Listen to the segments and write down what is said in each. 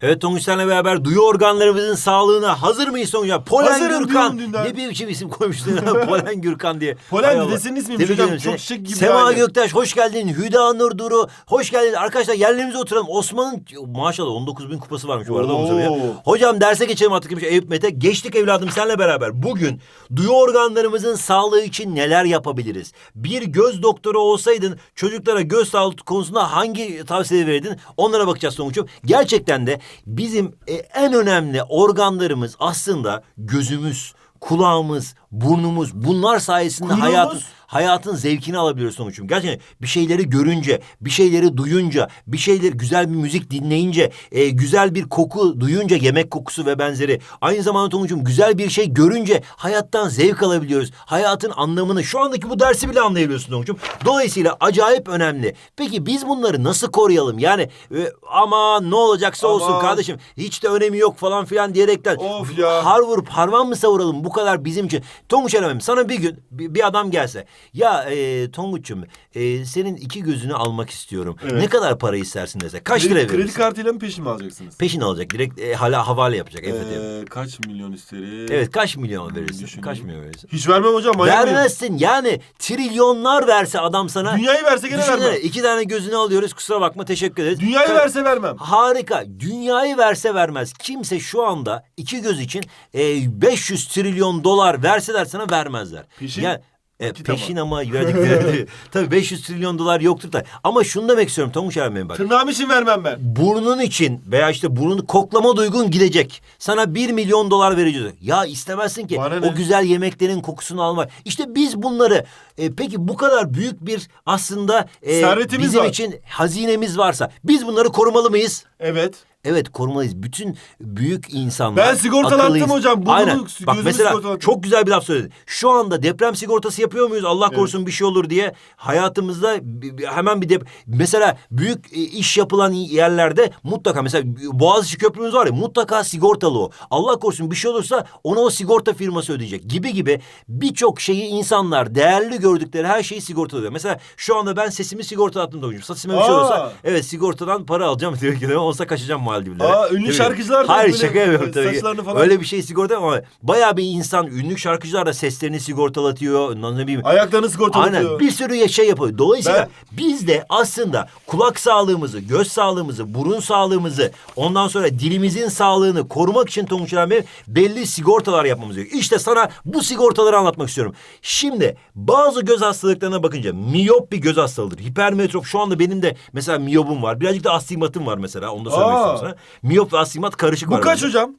Evet Tonguç senle beraber duyu organlarımızın sağlığına hazır mıyız Tonguç? abi? Polen Hazırım Gürkan. diyorum dünden. Ne biçim isim koymuşsun Polen Gürkan diye. Polen Allah. dedesinin ismiymiş Tebrik hocam. ederim Çok seni. şık gibi Sema yani. Göktaş hoş geldin. Hüda Nur Duru hoş geldin. Arkadaşlar yerlerimize oturalım. Osman'ın maşallah 19 bin kupası varmış bu arada. onu Oo. söyleyeyim. Hocam derse geçelim artık demiş Eyüp Mete. Geçtik evladım senle beraber. Bugün duyu organlarımızın sağlığı için neler yapabiliriz? Bir göz doktoru olsaydın çocuklara göz sağlığı konusunda hangi tavsiye verirdin? Onlara bakacağız Tonguç'um. Gerçekten de bizim e, en önemli organlarımız aslında gözümüz, kulağımız, burnumuz. Bunlar sayesinde Kuyruğumuz? hayatın hayatın zevkini alabiliyorsun Tonguç'um. Gerçekten bir şeyleri görünce, bir şeyleri duyunca, bir şeyleri güzel bir müzik dinleyince, e, güzel bir koku duyunca yemek kokusu ve benzeri. Aynı zamanda Tonguç'um güzel bir şey görünce hayattan zevk alabiliyoruz. Hayatın anlamını şu andaki bu dersi bile anlayabiliyorsun Tonguç'um. Dolayısıyla acayip önemli. Peki biz bunları nasıl koruyalım? Yani e, ama ne olacaksa olsun Aman. kardeşim hiç de önemi yok falan filan diyerekten. Of ya. Har vurup harman mı savuralım bu kadar bizim için? Tonguç Elemem sana bir gün bir, bir adam gelse ya e, Tonguç'um e, senin iki gözünü almak istiyorum. Evet. Ne kadar para istersin dese kaç Kredi, lira kredi verirsin? kartıyla mı peşin mi alacaksınız? Peşin alacak direkt e, hala havale yapacak. Evet, evet. Ee, kaç milyon isterim? evet kaç milyon verirsin? düşüneyim. Kaç milyon verirsin? Hiç vermem hocam. Vermezsin yani trilyonlar verse adam sana. Dünyayı verse gene vermem. iki tane gözünü alıyoruz kusura bakma teşekkür ederiz. Dünyayı Ka- verse vermem. Harika. Dünyayı verse vermez. Kimse şu anda iki göz için e, 500 trilyon dolar verseler sana vermezler. Peşin? Ya, e, peşin ama verdikleri tabii 500 trilyon dolar yoktur da. Ama şunu demek istiyorum Tonguç Ermen bak. Tırnağım için vermem ben. Burnun için veya işte burnunu koklama duygun gidecek. Sana 1 milyon dolar vereceğiz. Ya istemezsin ki Bana ne? o güzel yemeklerin kokusunu almak. İşte biz bunları e, peki bu kadar büyük bir aslında e, Servetimiz bizim var. için hazinemiz varsa biz bunları korumalı mıyız? Evet. Evet korumalıyız. Bütün büyük insanlar. Ben sigortalattım akıllıyız. hocam. Bunu Aynen. gözümü Bak mesela sigortalattım. çok güzel bir laf söyledin. Şu anda deprem sigortası yapıyor muyuz? Allah korusun bir şey olur diye hayatımızda bi- bi- hemen bir dep mesela büyük e, iş yapılan yerlerde mutlaka mesela Boğaziçi Köprümüz var ya mutlaka sigortalı o. Allah korusun bir şey olursa ona o sigorta firması ödeyecek gibi gibi birçok şeyi insanlar değerli gördükleri her şeyi sigortalıyor. Mesela şu anda ben sesimi sigortalattım da hocam. Sesime bir şey Aa. olursa evet sigortadan para alacağım. Tabii ki olsa kaçacağım Maldivlere. Aa, ünlü şarkıcılar da Hayır böyle, şaka yapıyorum tabii ki. saçlarını falan- Öyle bir şey sigorta ama bayağı bir insan ünlü şarkıcılar da seslerini sigortalatıyor. Ondan ne bileyim. Ayaklarını sigortalatıyor. Aynen bir sürü şey yapıyor. Dolayısıyla biz de aslında kulak sağlığımızı, göz sağlığımızı, burun sağlığımızı, ondan sonra dilimizin sağlığını korumak için Tonguç abi belli sigortalar yapmamız gerekiyor. İşte sana bu sigortaları anlatmak istiyorum. Şimdi bazı göz hastalıklarına bakınca miyop bir göz hastalığıdır. Hipermetrop şu anda benim de mesela miyobum var. Birazcık da astigmatım var mesela. Onu da söylemek Aa. istiyorum sana. Miyop ve astigmat karışık Bu var. kaç bende. hocam?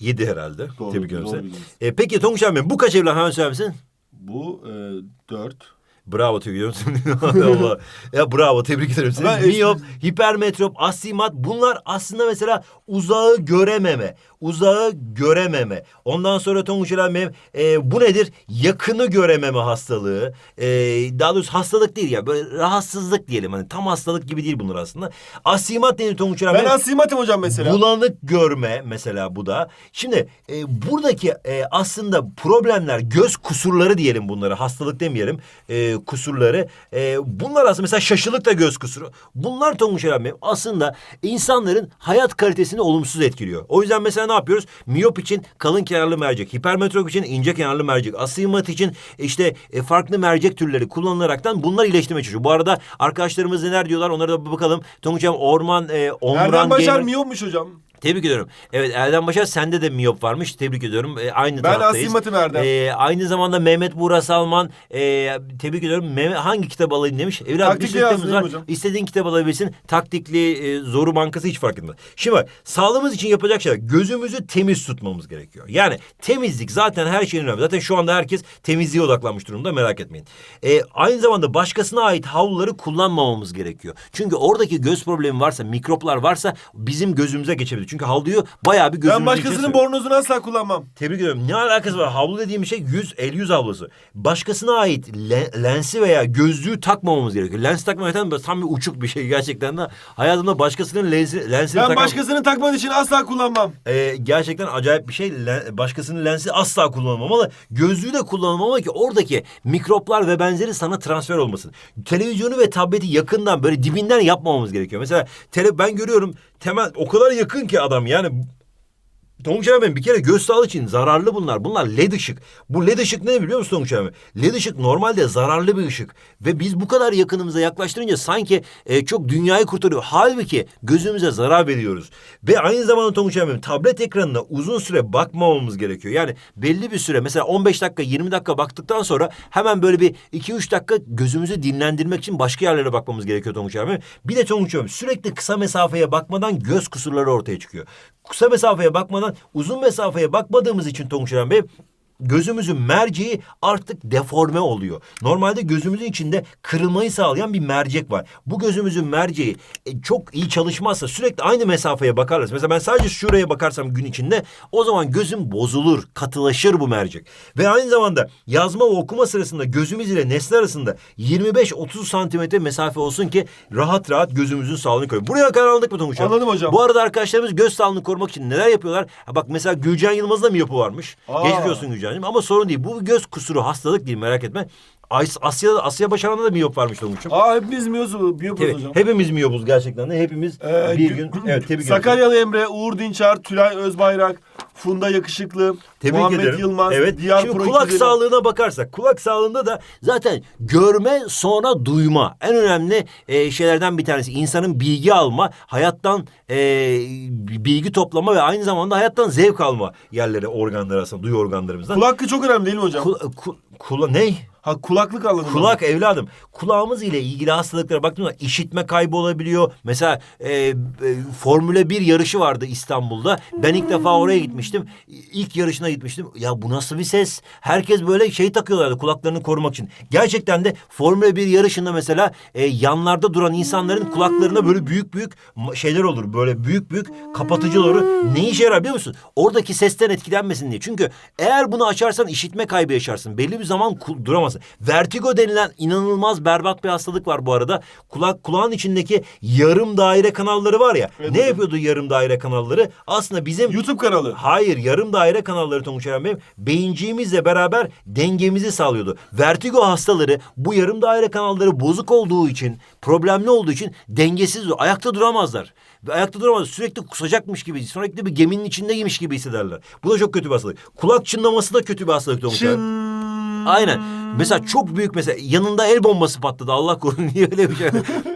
Yedi herhalde. Doğru, Tebrik doğru seni. E, peki Tonguç abi bu kaç evlat hemen söyler misin? Bu e, dört. Bravo tebrik ediyorum. Allah. Ya bravo tebrik ederim seni. Ben Miyop, hipermetrop, astigmat bunlar aslında mesela uzağı görememe. Uzağı görememe. Ondan sonra Tonguç abi e, bu nedir? Yakını görememe hastalığı. E, daha doğrusu hastalık değil ya. Böyle rahatsızlık diyelim. Hani tam hastalık gibi değil bunlar aslında. Astigmat denir Tonguç abi. Ben astigmatım hocam mesela. Bulanık görme mesela bu da. Şimdi e, buradaki e, aslında problemler göz kusurları diyelim bunlara. Hastalık demeyelim. E, kusurları. E, bunlar aslında mesela şaşılık da göz kusuru. Bunlar Tonguç abi aslında insanların hayat kalitesini olumsuz etkiliyor. O yüzden mesela ne yapıyoruz? Miyop için kalın kenarlı mercek, hipermetrop için ince kenarlı mercek, astigmat için işte e, farklı mercek türleri kullanılaraktan bunlar iyileştirmeye çalışıyor. Bu arada arkadaşlarımız neler diyorlar onlara da bakalım. Tonguç abi orman e, Omran Erdem Başar miyopmuş hocam. Tebrik ediyorum. Evet Erdem Başar sende de miyop varmış. Tebrik ediyorum. Ee, aynı Ben taraftayız. astigmatım Erdem. Ee, aynı zamanda Mehmet Buğra Salman. ee, tebrik ediyorum. Mehmet, hangi kitap alayım demiş. Evladım bir Taktikli sürü kitabımız yazayım var. hocam. İstediğin kitap alabilirsin. Taktikli, e, zoru bankası hiç fark etmez. Şimdi bak sağlığımız için yapacak şeyler. Gözümüzü temiz tutmamız gerekiyor. Yani temizlik zaten her şeyin önemli. Zaten şu anda herkes temizliğe odaklanmış durumda merak etmeyin. Ee, aynı zamanda başkasına ait havluları kullanmamamız gerekiyor. Çünkü oradaki göz problemi varsa, mikroplar varsa bizim gözümüze geçebilir. Çünkü havluyu bayağı bir gözümüzün Ben başkasının bornozunu asla kullanmam. Tebrik ediyorum. Ne alakası var? Havlu dediğim şey yüz, el yüz havlusu. Başkasına ait le- lensi veya gözlüğü takmamamız gerekiyor. Lens takmak zaten tam bir uçuk bir şey gerçekten de. Hayatımda başkasının lensi, lensini Ben takan... başkasının takmadığı için asla kullanmam. Ee, gerçekten acayip bir şey. Len- başkasının lensi asla kullanılmamalı. Gözlüğü de kullanılmamalı ki oradaki mikroplar ve benzeri sana transfer olmasın. Televizyonu ve tableti yakından böyle dibinden yapmamamız gerekiyor. Mesela tele, ben görüyorum temel o kadar yakın ki adam. Yani Tonguç abi bir kere göz sağlığı için zararlı bunlar. Bunlar led ışık. Bu led ışık ne biliyor musun Tonguç abi? Led ışık normalde zararlı bir ışık. Ve biz bu kadar yakınımıza yaklaştırınca sanki e, çok dünyayı kurtarıyor. Halbuki gözümüze zarar veriyoruz. Ve aynı zamanda Tonguç abi tablet ekranına uzun süre bakmamamız gerekiyor. Yani belli bir süre mesela 15 dakika 20 dakika baktıktan sonra hemen böyle bir 2-3 dakika gözümüzü dinlendirmek için başka yerlere bakmamız gerekiyor Tonguç abi. Bir de Tonguç abi sürekli kısa mesafeye bakmadan göz kusurları ortaya çıkıyor. Kısa mesafeye bakmadan uzun mesafeye bakmadığımız için Tonguç abi Bey gözümüzün merceği artık deforme oluyor. Normalde gözümüzün içinde kırılmayı sağlayan bir mercek var. Bu gözümüzün merceği e, çok iyi çalışmazsa sürekli aynı mesafeye bakarız. Mesela ben sadece şuraya bakarsam gün içinde o zaman gözüm bozulur, katılaşır bu mercek. Ve aynı zamanda yazma ve okuma sırasında gözümüz ile nesne arasında 25-30 santimetre mesafe olsun ki rahat rahat gözümüzün sağlığını koruyun. Buraya kadar anladık mı Tonguç? Anladım hocam. Bu arada arkadaşlarımız göz sağlığını korumak için neler yapıyorlar? Ha bak mesela Gülcan Yılmaz'da mı yapı varmış? Aa. Geçmiş olsun Gülcan'cığım ama sorun değil. Bu göz kusuru hastalık değil merak etme. As- Asya'da Asya Başaran'da da miyop varmış Tonguç'um. Aa hepimiz miyopuz, miyopuz Evet, hocam. hepimiz miyopuz gerçekten de. Hepimiz Ee, bir gü- gün evet tebrik. Sakaryalı Emre, Uğur Dinçer, Tülay Özbayrak, Funda Yakışıklı, Tebrik Muhammed ederim. Yılmaz, evet. diğer Şimdi kulak sağlığına bakarsak, kulak sağlığında da zaten görme sonra duyma en önemli e, şeylerden bir tanesi. İnsanın bilgi alma, hayattan e, bilgi toplama ve aynı zamanda hayattan zevk alma yerleri, organları aslında, duyu organlarımızdan. Kulak çok önemli değil mi hocam? Kul- ku- kula- ne? Ha kulaklık anladım. Kulak evladım. Kulağımız ile ilgili hastalıklara baktığımda işitme kaybı olabiliyor. Mesela e, e, Formula 1 yarışı vardı İstanbul'da. Ben ilk defa oraya gitmiştim. İlk yarışına gitmiştim. Ya bu nasıl bir ses? Herkes böyle şey takıyorlardı kulaklarını korumak için. Gerçekten de Formula 1 yarışında mesela e, yanlarda duran insanların kulaklarına böyle büyük büyük şeyler olur. Böyle büyük büyük kapatıcılar olur. Ne işe yarar biliyor musun? Oradaki sesten etkilenmesin diye. Çünkü eğer bunu açarsan işitme kaybı yaşarsın. Belli bir zaman ku- duramazsın. Vertigo denilen inanılmaz berbat bir hastalık var bu arada. Kulak kulağın içindeki yarım daire kanalları var ya. Evet ne hocam. yapıyordu yarım daire kanalları? Aslında bizim YouTube kanalı. Hayır yarım daire kanalları Tonguç Eren Bey beyinciğimizle beraber dengemizi sağlıyordu. Vertigo hastaları bu yarım daire kanalları bozuk olduğu için problemli olduğu için dengesiz ayakta duramazlar. Ve ayakta duramaz sürekli kusacakmış gibi sürekli bir geminin içindeymiş gibi hissederler. Bu da çok kötü bir hastalık. Kulak çınlaması da kötü bir hastalık. Çın. Aynen. Mesela çok büyük mesela yanında el bombası patladı Allah korusun niye öyle bir şey?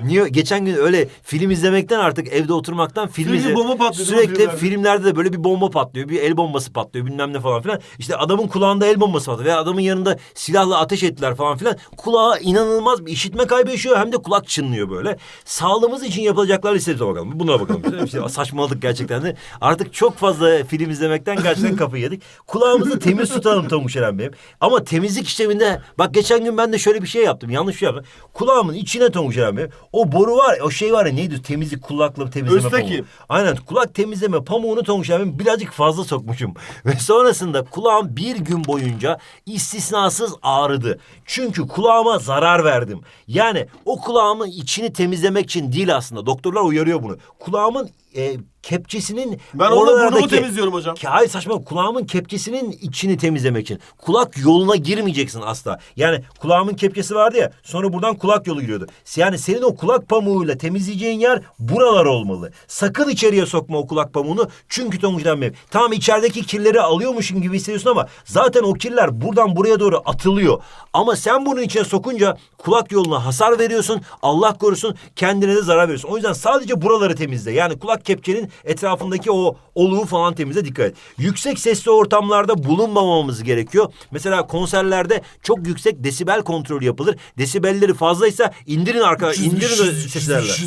niye geçen gün öyle film izlemekten artık evde oturmaktan film Sürekli izle- bomba patlıyor Sürekli filmlerde? filmlerde de böyle bir bomba patlıyor. Bir el bombası patlıyor bilmem ne falan filan. İşte adamın kulağında el bombası patlıyor. Veya adamın yanında silahla ateş ettiler falan filan. Kulağa inanılmaz bir işitme kaybı yaşıyor. Hem de kulak çınlıyor böyle. Sağlığımız için yapılacaklar listemize bakalım. Bunlara bakalım. İşte saçmaladık gerçekten de. Artık çok fazla film izlemekten gerçekten kafayı yedik. Kulağımızı temiz tutalım Tonguç Eren Bey'im. Ama temizlik işleminde bak geçen gün ben de şöyle bir şey yaptım. Yanlış şey yaptım. Kulağımın içine Eren Bey'im. O boru var o şey var ya neydi temizlik kulaklığı temizleme Özteki. pamuğu. Aynen kulak temizleme pamuğunu Tonguç abim birazcık fazla sokmuşum. Ve sonrasında kulağım bir gün boyunca istisnasız ağrıdı. Çünkü kulağıma zarar verdim. Yani o kulağımın içini temizlemek için değil aslında. Doktorlar uyarıyor bunu. Kulağımın e, kepçesinin Ben burnumu oralardaki- temizliyorum hocam. Ki Hayır saçma kulağımın kepçesinin içini temizlemek için. Kulak yoluna girmeyeceksin asla. Yani kulağımın kepçesi vardı ya sonra buradan kulak yolu giriyordu. Yani senin o kulak pamuğuyla temizleyeceğin yer buralar olmalı. Sakın içeriye sokma o kulak pamuğunu. Çünkü Tonguç'tan benim. Tamam içerideki kirleri alıyormuşsun gibi hissediyorsun ama zaten o kirler buradan buraya doğru atılıyor. Ama sen bunun içine sokunca kulak yoluna hasar veriyorsun. Allah korusun kendine de zarar veriyorsun. O yüzden sadece buraları temizle. Yani kulak kepçenin etrafındaki o oluğu falan temizle dikkat et. Yüksek sesli ortamlarda bulunmamamız gerekiyor. Mesela konserlerde çok yüksek desibel kontrolü yapılır. Desibelleri fazlaysa indirin arkadaşlar. indirin derler.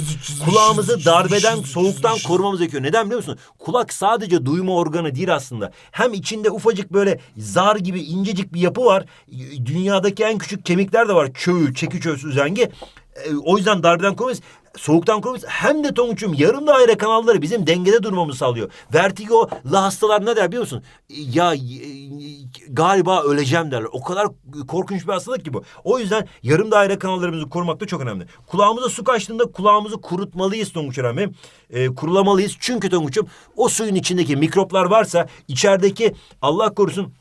Kulağımızı darbeden, soğuktan korumamız gerekiyor. Neden biliyor musun? Kulak sadece duyma organı değil aslında. Hem içinde ufacık böyle zar gibi incecik bir yapı var. Dünyadaki en küçük kemikler de var. Çöğü, çekiçöz, üzengi. E, O yüzden darbeden korumayız. Soğuktan korumayız. Hem de Tonguç'um yarım daire kanalları bizim dengede durmamızı sağlıyor. Vertigo'lu hastalar ne der biliyor musun? Ya galiba öleceğim derler. O kadar korkunç bir hastalık ki bu. O yüzden yarım daire kanallarımızı korumak da çok önemli. Kulağımıza su kaçtığında kulağımızı kurutmalıyız Tonguç Önemli. E, kurulamalıyız. Çünkü Tonguç'um o suyun içindeki mikroplar varsa içerideki Allah korusun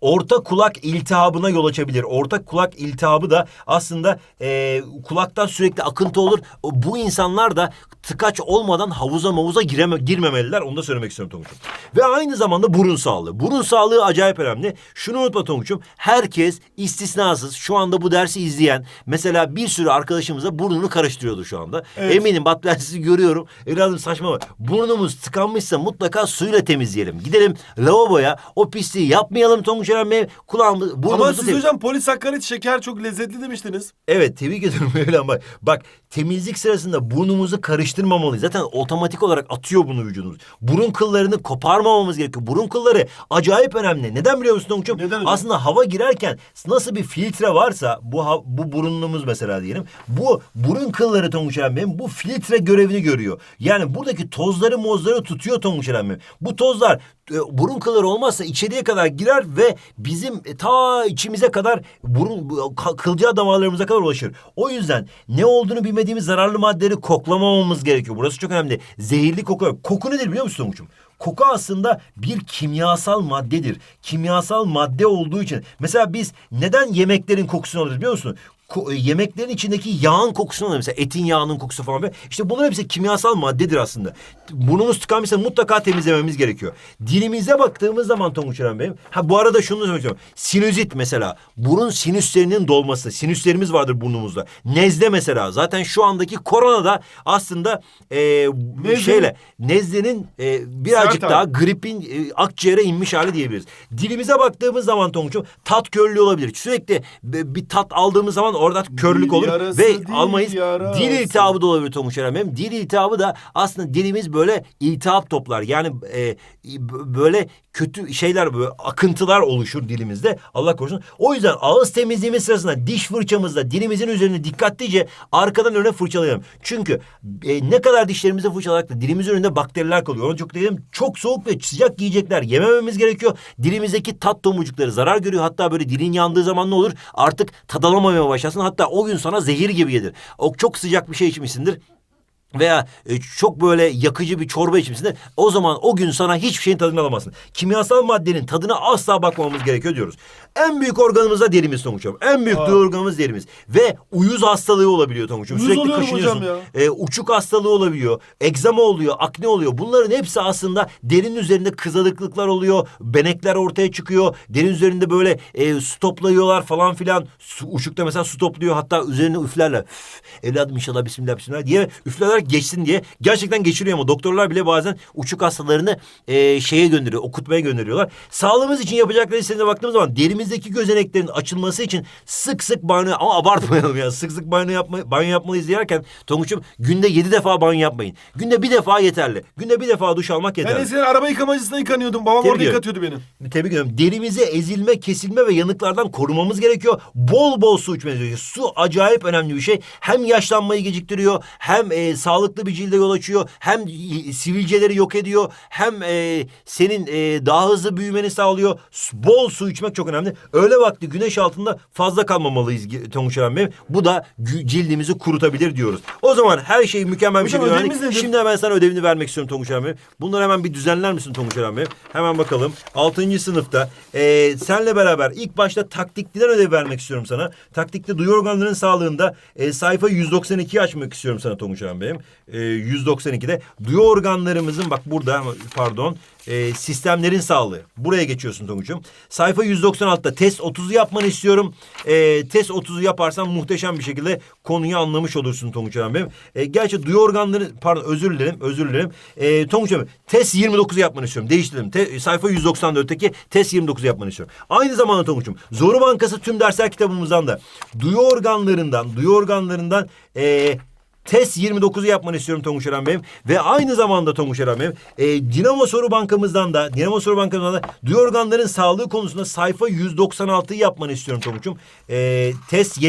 orta kulak iltihabına yol açabilir. Orta kulak iltihabı da aslında e, kulaktan sürekli akıntı olur. Bu insanlar da tıkaç olmadan havuza mavuza gireme, girmemeliler. Onu da söylemek istiyorum Tonguç'um. Ve aynı zamanda burun sağlığı. Burun sağlığı acayip önemli. Şunu unutma Tonguç'um. Herkes istisnasız şu anda bu dersi izleyen mesela bir sürü arkadaşımıza burnunu karıştırıyordu şu anda. Evet. Eminim bak ben sizi görüyorum. Evladım saçma ama burnumuz tıkanmışsa mutlaka suyla temizleyelim. Gidelim lavaboya o pisliği yapmayalım Tonguç Eren Bey. Kulağımız, burnumuzu Ama siz hocam polisakkarit şeker çok lezzetli demiştiniz. Evet tebrik ediyorum Mevlam bak. Bak temizlik sırasında burnumuzu karıştırmamalıyız. Zaten otomatik olarak atıyor bunu vücudumuz. Burun kıllarını koparmamamız gerekiyor. Burun kılları acayip önemli. Neden biliyor musun Tonguç'um? Neden hocam? Aslında hava girerken nasıl bir filtre varsa bu bu burunumuz mesela diyelim. Bu burun kılları Tonguç Bey'in bu filtre görevini görüyor. Yani buradaki tozları mozları tutuyor Tonguç Bey'in. Bu tozlar burun kılları olmazsa içeriye kadar girer ve bizim e, ta içimize kadar burun kılcal damarlarımıza kadar ulaşır. O yüzden ne olduğunu bilmediğimiz zararlı maddeleri koklamamamız gerekiyor. Burası çok önemli. Zehirli koku. Koku nedir biliyor musun Tonguç'um? Koku aslında bir kimyasal maddedir. Kimyasal madde olduğu için mesela biz neden yemeklerin kokusunu alırız biliyor musun? E, yemeklerin içindeki yağın kokusunu alırız. Mesela etin yağının kokusu falan. böyle. İşte bunlar hepsi kimyasal maddedir aslında. Burnumuz tıkanmışsa mutlaka temizlememiz gerekiyor. Dilimize baktığımız zaman Tonguç Eren Bey'im. Ha bu arada şunu da söylemek istiyorum. Sinüzit mesela. Burun sinüslerinin dolması. Sinüslerimiz vardır burnumuzda. Nezle mesela. Zaten şu andaki korona da aslında e, Nezle- şeyle nezlenin e, birazcık Sert daha hali. gripin e, akciğere inmiş hali diyebiliriz. Dilimize baktığımız zaman Tonguç'um tat körlüğü olabilir. Sürekli bir tat aldığımız zaman orada körlük olur yarası, ve dil almayız. yarası. Dil iltihabı da olabilir Tonguç Eren Bey'im. Dil iltihabı da aslında dilimiz böyle iltihap toplar. Yani e, böyle kötü şeyler böyle akıntılar oluşur dilimizde. Allah korusun. O yüzden ağız temizliğimiz sırasında diş fırçamızla dilimizin üzerine dikkatlice arkadan öne fırçalayalım. Çünkü e, ne kadar dişlerimizi fırçalarak da dilimizin önünde bakteriler kalıyor. Onu çok dedim. Çok soğuk ve sıcak yiyecekler yemememiz gerekiyor. Dilimizdeki tat tomurcukları zarar görüyor. Hatta böyle dilin yandığı zaman ne olur? Artık tadalamamaya başlasın. Hatta o gün sana zehir gibi gelir. O çok sıcak bir şey içmişsindir veya e, çok böyle yakıcı bir çorba içmişsindir. O zaman o gün sana hiçbir şeyin tadını alamazsın. Kimyasal maddenin tadına asla bakmamamız gerekiyor diyoruz. En büyük organımız da derimiz Tonguç'um. En büyük Aa. organımız derimiz. Ve uyuz hastalığı olabiliyor Tonguç'um. Uyuz Sürekli oluyorum kaşınıyorsun. hocam E, uçuk hastalığı olabiliyor. Egzama oluyor. Akne oluyor. Bunların hepsi aslında derinin üzerinde kızarıklıklar oluyor. Benekler ortaya çıkıyor. Derin üzerinde böyle e, su toplayıyorlar falan filan. Su, uçukta mesela su topluyor. Hatta üzerine üflerler. Üf, evladım inşallah bismillah bismillah diye üflerler geçsin diye. Gerçekten geçiriyor ama doktorlar bile bazen uçuk hastalarını e, şeye gönderiyor. Okutmaya gönderiyorlar. Sağlığımız için yapacakları listesine baktığımız zaman derimizdeki gözeneklerin açılması için sık sık banyo ama abartmayalım ya. Sık sık banyo yapma, banyo yapmalıyız diyerken Tonguç'um günde yedi defa banyo yapmayın. Günde bir defa yeterli. Günde bir defa duş almak Ben yeterli. eskiden araba yıkamacısına yıkanıyordum. Babam Tebrik orada ederim. yıkatıyordu beni. Tebrik ediyorum. Derimizi ezilme, kesilme ve yanıklardan korumamız gerekiyor. Bol bol su içmemiz gerekiyor. Su acayip önemli bir şey. Hem yaşlanmayı geciktiriyor, hem e, sağlıklı bir cilde yol açıyor, hem e, sivilceleri yok ediyor, hem e, senin e, daha hızlı büyümeni sağlıyor. Bol su içmek çok önemli. Öğle vakti güneş altında fazla kalmamalıyız Tonguç Eren Bey. Bu da cildimizi kurutabilir diyoruz. O zaman her şeyi mükemmel bir şekilde öğrendik. nedir? Şimdi hemen sana ödevini vermek istiyorum Tonguç Eren Bey. Bunları hemen bir düzenler misin Tonguç Eren Bey? Hemen bakalım. Altıncı sınıfta e, senle beraber ilk başta taktikliden ödev vermek istiyorum sana. Taktikte duyu organlarının sağlığında e, sayfa 192'yi açmak istiyorum sana Tonguç Eren Bey'im. E, 192'de duyu organlarımızın bak burada pardon e, sistemlerin sağlığı. Buraya geçiyorsun Tonguç'um. Sayfa 196'da test 30'u yapmanı istiyorum. E, test 30'u yaparsan muhteşem bir şekilde konuyu anlamış olursun Tonguç Bey'im. E, gerçi duyu organları pardon özür dilerim özür dilerim. E, Tonguç Eren test 29'u yapmanı istiyorum. Değiştirelim. Te, sayfa 194'teki test 29'u yapmanı istiyorum. Aynı zamanda Tonguç'um Zoru Bankası tüm dersler kitabımızdan da duyu organlarından duyu organlarından e, Test 29'u yapmanı istiyorum Tonguç Eren Bey'im. Ve aynı zamanda Tonguç Eren Bey'im e, Dinamo Soru Bankamızdan da Dinamo Soru Bankamızdan da duyu organların sağlığı konusunda sayfa 196'yı yapmanı istiyorum Tonguç'um. E, test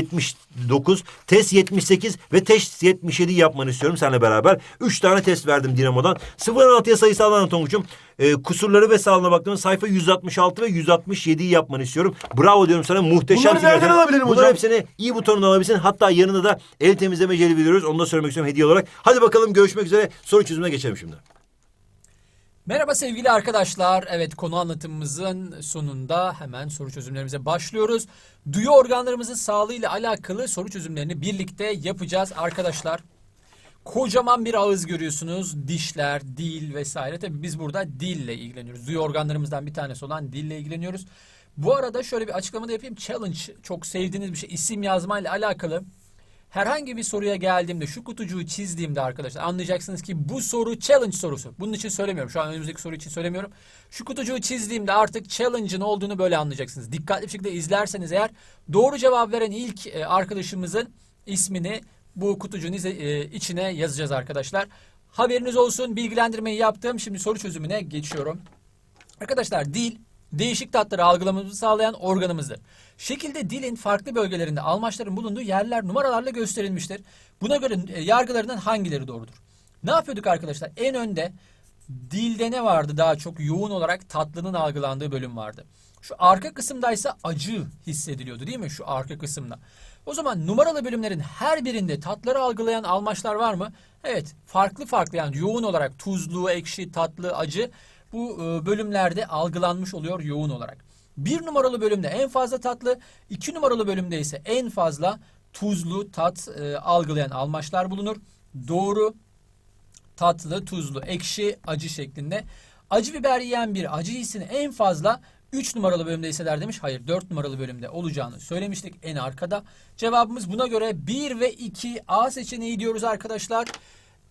79, test 78 ve test 77 yapmanı istiyorum seninle beraber. Üç tane test verdim Dinamo'dan. 0-6'ya sayısaldan Tonguç'um. E, kusurları ve sağlığına baktığımda sayfa 166 ve 167'yi yapmanı istiyorum. Bravo diyorum sana muhteşem. Bunları nereden alabilirim Bunların hocam? hepsini iyi butonundan alabilirsin. Hatta yanında da el temizleme jeli veriyoruz. Onu da söylemek istiyorum hediye olarak. Hadi bakalım görüşmek üzere. Soru çözümüne geçelim şimdi. Merhaba sevgili arkadaşlar. Evet konu anlatımımızın sonunda hemen soru çözümlerimize başlıyoruz. Duyu organlarımızın sağlığıyla alakalı soru çözümlerini birlikte yapacağız arkadaşlar. Kocaman bir ağız görüyorsunuz. Dişler, dil vesaire. Tabii biz burada dille ilgileniyoruz. Duyu organlarımızdan bir tanesi olan dille ilgileniyoruz. Bu arada şöyle bir açıklama da yapayım. Challenge çok sevdiğiniz bir şey. İsim yazmayla alakalı. Herhangi bir soruya geldiğimde şu kutucuğu çizdiğimde arkadaşlar anlayacaksınız ki bu soru challenge sorusu. Bunun için söylemiyorum. Şu an önümüzdeki soru için söylemiyorum. Şu kutucuğu çizdiğimde artık challenge'ın olduğunu böyle anlayacaksınız. Dikkatli bir şekilde izlerseniz eğer doğru cevap veren ilk e, arkadaşımızın ismini bu kutucuğun e, içine yazacağız arkadaşlar. Haberiniz olsun. Bilgilendirmeyi yaptım. Şimdi soru çözümüne geçiyorum. Arkadaşlar dil değişik tatları algılamamızı sağlayan organımızdır. Şekilde dilin farklı bölgelerinde almaçların bulunduğu yerler numaralarla gösterilmiştir. Buna göre e, yargılarından hangileri doğrudur? Ne yapıyorduk arkadaşlar? En önde dilde ne vardı daha çok yoğun olarak tatlının algılandığı bölüm vardı. Şu arka kısımdaysa acı hissediliyordu değil mi? Şu arka kısımda. O zaman numaralı bölümlerin her birinde tatları algılayan almaçlar var mı? Evet farklı farklı yani yoğun olarak tuzlu, ekşi, tatlı, acı bu e, bölümlerde algılanmış oluyor yoğun olarak. Bir numaralı bölümde en fazla tatlı, iki numaralı bölümde ise en fazla tuzlu tat e, algılayan almaçlar bulunur. Doğru tatlı, tuzlu, ekşi, acı şeklinde. Acı biber yiyen bir acı hissini en fazla 3 numaralı bölümde hisseder demiş. Hayır 4 numaralı bölümde olacağını söylemiştik en arkada. Cevabımız buna göre 1 ve 2 A seçeneği diyoruz arkadaşlar.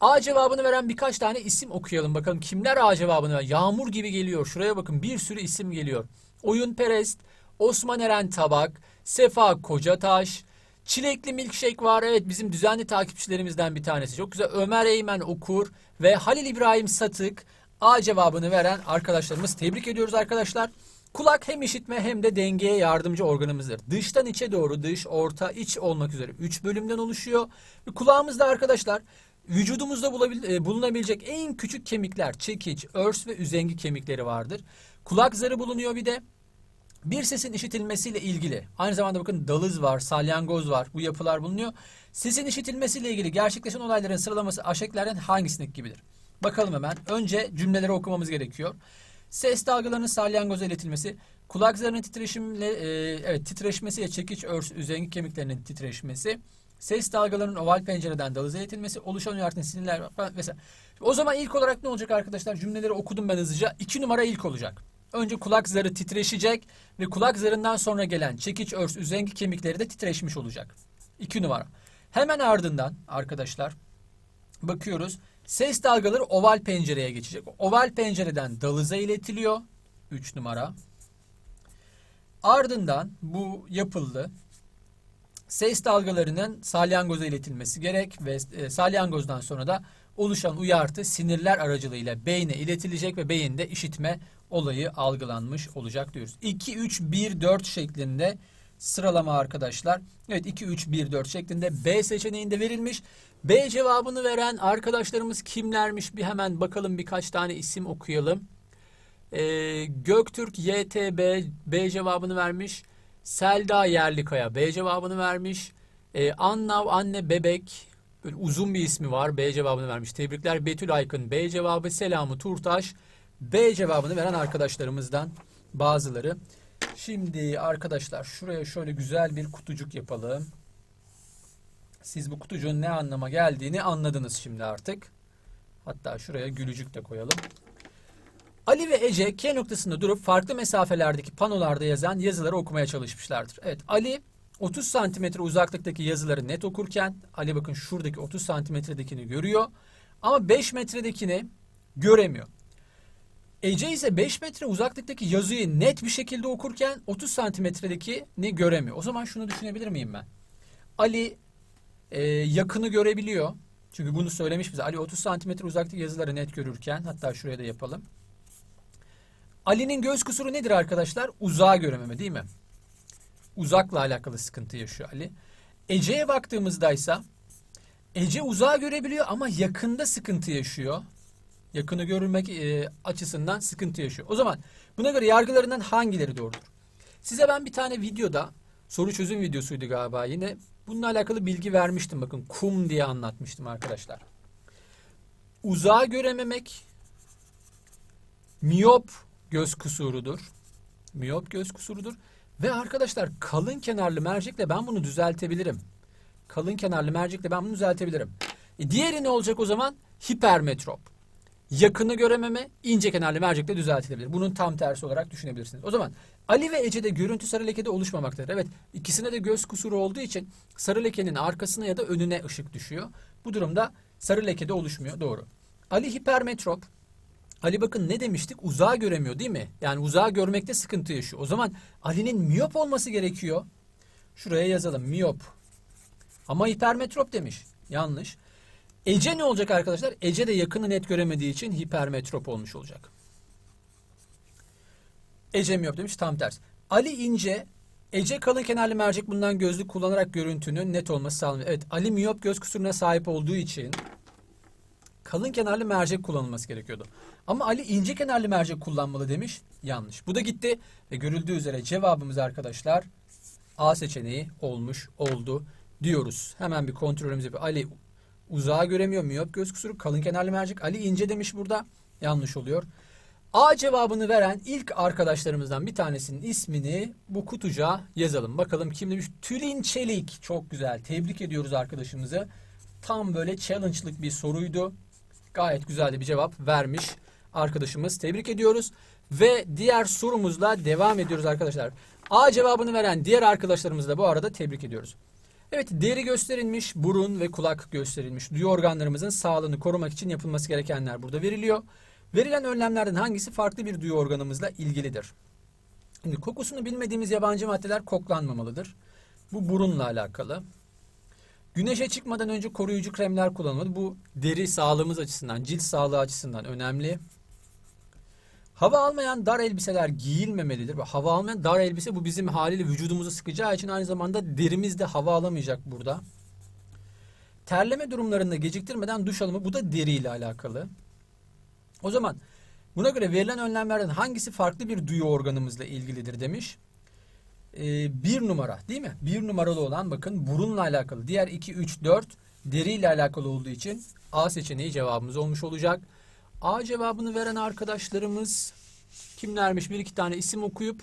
A cevabını veren birkaç tane isim okuyalım. Bakalım kimler A cevabını ver. Yağmur gibi geliyor. Şuraya bakın bir sürü isim geliyor. Oyun Perest, Osman Eren Tabak, Sefa Kocataş, Çilekli Milkshake var. Evet bizim düzenli takipçilerimizden bir tanesi. Çok güzel. Ömer Eymen Okur ve Halil İbrahim Satık A cevabını veren arkadaşlarımız. Tebrik ediyoruz arkadaşlar. Kulak hem işitme hem de dengeye yardımcı organımızdır. Dıştan içe doğru dış, orta, iç olmak üzere 3 bölümden oluşuyor. Kulağımızda arkadaşlar vücudumuzda e, bulunabilecek en küçük kemikler çekiç, örs ve üzengi kemikleri vardır. Kulak zarı bulunuyor bir de. Bir sesin işitilmesiyle ilgili. Aynı zamanda bakın dalız var, salyangoz var. Bu yapılar bulunuyor. Sesin işitilmesiyle ilgili gerçekleşen olayların sıralaması aşağıdakilerden hangisindeki gibidir? Bakalım hemen. Önce cümleleri okumamız gerekiyor. Ses dalgalarının salyangoza iletilmesi, kulak zarının titreşimle, e, evet titreşmesiyle çekiç örs üzengi kemiklerinin titreşmesi, ses dalgalarının oval pencereden dalıza iletilmesi, oluşan uyartının sinirler falan vesaire. O zaman ilk olarak ne olacak arkadaşlar? Cümleleri okudum ben hızlıca. İki numara ilk olacak. Önce kulak zarı titreşecek ve kulak zarından sonra gelen çekiç örs üzengi kemikleri de titreşmiş olacak. İki numara. Hemen ardından arkadaşlar bakıyoruz. Ses dalgaları oval pencereye geçecek. Oval pencereden dalıza iletiliyor. 3 numara. Ardından bu yapıldı. Ses dalgalarının salyangoza iletilmesi gerek ve e, salyangozdan sonra da oluşan uyartı sinirler aracılığıyla beyne iletilecek ve beyinde işitme olayı algılanmış olacak diyoruz. 2 3 1 4 şeklinde sıralama arkadaşlar. Evet 2 3 1 4 şeklinde B seçeneğinde verilmiş. B cevabını veren arkadaşlarımız kimlermiş? Bir hemen bakalım birkaç tane isim okuyalım. Ee, Göktürk YTB B cevabını vermiş. Selda Yerlikaya B cevabını vermiş. Ee, Annav Anne Bebek böyle uzun bir ismi var. B cevabını vermiş. Tebrikler Betül Aykın B cevabı. Selamı Turtaş B cevabını veren arkadaşlarımızdan bazıları. Şimdi arkadaşlar şuraya şöyle güzel bir kutucuk yapalım. Siz bu kutucuğun ne anlama geldiğini anladınız şimdi artık. Hatta şuraya gülücük de koyalım. Ali ve Ece K noktasında durup farklı mesafelerdeki panolarda yazan yazıları okumaya çalışmışlardır. Evet Ali 30 santimetre uzaklıktaki yazıları net okurken Ali bakın şuradaki 30 santimetredekini görüyor ama 5 metredekini göremiyor. Ece ise 5 metre uzaklıktaki yazıyı net bir şekilde okurken 30 santimetredekini göremiyor. O zaman şunu düşünebilir miyim ben? Ali e, yakını görebiliyor. Çünkü bunu söylemiş bize. Ali 30 santimetre uzaklıktaki yazıları net görürken hatta şuraya da yapalım. Ali'nin göz kusuru nedir arkadaşlar? Uzağa görememe değil mi? Uzakla alakalı sıkıntı yaşıyor Ali. Ece'ye baktığımızda ise Ece uzağa görebiliyor ama yakında sıkıntı yaşıyor. Yakını görülmek e, açısından sıkıntı yaşıyor. O zaman buna göre yargılarından hangileri doğrudur? Size ben bir tane videoda soru çözüm videosuydu galiba yine bununla alakalı bilgi vermiştim. Bakın kum diye anlatmıştım arkadaşlar. Uzağa görememek miyop göz kusurudur. Miyop göz kusurudur. Ve arkadaşlar kalın kenarlı mercekle ben bunu düzeltebilirim. Kalın kenarlı mercekle ben bunu düzeltebilirim. E diğeri ne olacak o zaman? Hipermetrop. Yakını görememe ince kenarlı mercekle düzeltilebilir. Bunun tam tersi olarak düşünebilirsiniz. O zaman Ali ve Ece'de görüntü sarı lekede oluşmamaktadır. Evet ikisine de göz kusuru olduğu için sarı lekenin arkasına ya da önüne ışık düşüyor. Bu durumda sarı lekede oluşmuyor. Doğru. Ali hipermetrop. Ali bakın ne demiştik? Uzağı göremiyor değil mi? Yani uzağı görmekte sıkıntı yaşıyor. O zaman Ali'nin miyop olması gerekiyor. Şuraya yazalım miyop. Ama hipermetrop demiş. Yanlış. Ece ne olacak arkadaşlar? Ece de yakını net göremediği için hipermetrop olmuş olacak. Ece miyop demiş tam ters. Ali ince, Ece kalın kenarlı mercek bundan gözlük kullanarak görüntünün net olması sağlanıyor. Evet Ali miyop göz kusuruna sahip olduğu için kalın kenarlı mercek kullanılması gerekiyordu. Ama Ali ince kenarlı mercek kullanmalı demiş. Yanlış. Bu da gitti ve görüldüğü üzere cevabımız arkadaşlar A seçeneği olmuş oldu diyoruz. Hemen bir kontrolümüzü yapıyor. Ali uzağa göremiyor. Miyop göz kusuru kalın kenarlı mercek. Ali ince demiş burada. Yanlış oluyor. A cevabını veren ilk arkadaşlarımızdan bir tanesinin ismini bu kutucuğa yazalım. Bakalım kim demiş? Tülin Çelik. Çok güzel. Tebrik ediyoruz arkadaşımızı. Tam böyle challenge'lık bir soruydu. Gayet güzel bir cevap vermiş arkadaşımız. Tebrik ediyoruz. Ve diğer sorumuzla devam ediyoruz arkadaşlar. A cevabını veren diğer arkadaşlarımızı da bu arada tebrik ediyoruz. Evet deri gösterilmiş, burun ve kulak gösterilmiş. Duyu organlarımızın sağlığını korumak için yapılması gerekenler burada veriliyor. Verilen önlemlerden hangisi farklı bir duyu organımızla ilgilidir? Şimdi kokusunu bilmediğimiz yabancı maddeler koklanmamalıdır. Bu burunla alakalı. Güneşe çıkmadan önce koruyucu kremler kullanılmalı. Bu deri sağlığımız açısından, cilt sağlığı açısından önemli. Hava almayan dar elbiseler giyilmemelidir. Hava almayan dar elbise bu bizim haliyle vücudumuzu sıkacağı için aynı zamanda derimiz de hava alamayacak burada. Terleme durumlarında geciktirmeden duş alımı bu da deri ile alakalı. O zaman buna göre verilen önlemlerden hangisi farklı bir duyu organımızla ilgilidir demiş. Ee, bir numara değil mi? Bir numaralı olan bakın burunla alakalı. Diğer 2, 3, 4 deriyle alakalı olduğu için A seçeneği cevabımız olmuş olacak. A cevabını veren arkadaşlarımız kimlermiş? Bir iki tane isim okuyup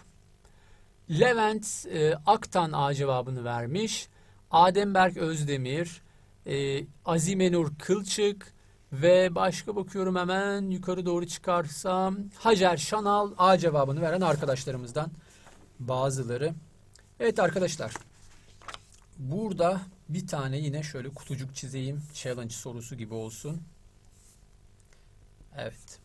Levent e, Aktan A cevabını vermiş. Ademberk Özdemir, e, Azimenur Kılçık ve başka bakıyorum hemen yukarı doğru çıkarsam Hacer Şanal A cevabını veren arkadaşlarımızdan bazıları. Evet arkadaşlar burada bir tane yine şöyle kutucuk çizeyim. Challenge sorusu gibi olsun. Evet.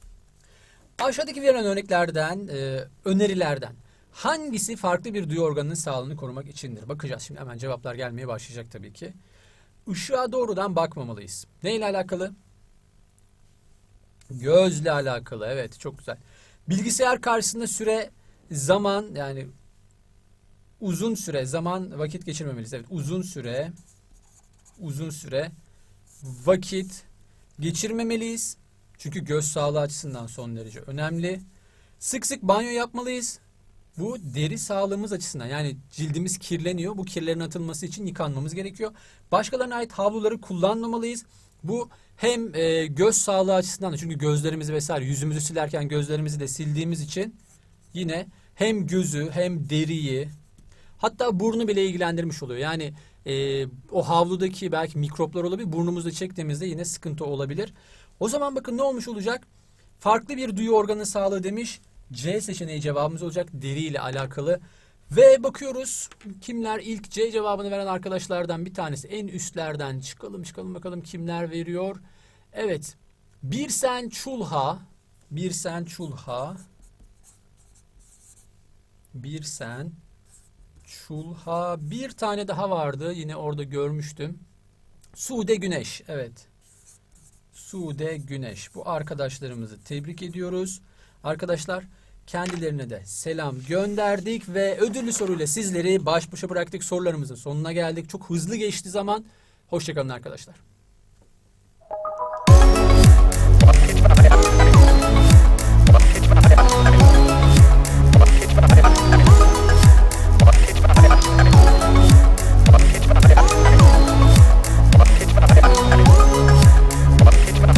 Aşağıdaki verilen örneklerden, e, önerilerden hangisi farklı bir duyu organının sağlığını korumak içindir? Bakacağız şimdi hemen cevaplar gelmeye başlayacak tabii ki. Işığa doğrudan bakmamalıyız. Neyle alakalı? Gözle alakalı. Evet çok güzel. Bilgisayar karşısında süre, zaman yani uzun süre, zaman vakit geçirmemeliyiz. Evet uzun süre, uzun süre vakit geçirmemeliyiz. Çünkü göz sağlığı açısından son derece önemli. Sık sık banyo yapmalıyız. Bu deri sağlığımız açısından yani cildimiz kirleniyor. Bu kirlerin atılması için yıkanmamız gerekiyor. Başkalarına ait havluları kullanmamalıyız. Bu hem e, göz sağlığı açısından da çünkü gözlerimizi vesaire yüzümüzü silerken gözlerimizi de sildiğimiz için yine hem gözü hem deriyi hatta burnu bile ilgilendirmiş oluyor. Yani e, o havludaki belki mikroplar olabilir. Burnumuzda çektiğimizde yine sıkıntı olabilir. O zaman bakın ne olmuş olacak? Farklı bir duyu organı sağlığı demiş. C seçeneği cevabımız olacak. Deri ile alakalı. Ve bakıyoruz kimler ilk C cevabını veren arkadaşlardan bir tanesi. En üstlerden çıkalım çıkalım bakalım kimler veriyor. Evet. Birsen Çulha. Birsen Çulha. Birsen Çulha. Bir tane daha vardı. Yine orada görmüştüm. Sude Güneş. Evet. Sude Güneş. Bu arkadaşlarımızı tebrik ediyoruz. Arkadaşlar kendilerine de selam gönderdik ve ödüllü soruyla sizleri baş başa bıraktık. Sorularımızın sonuna geldik. Çok hızlı geçti zaman. Hoşçakalın arkadaşlar.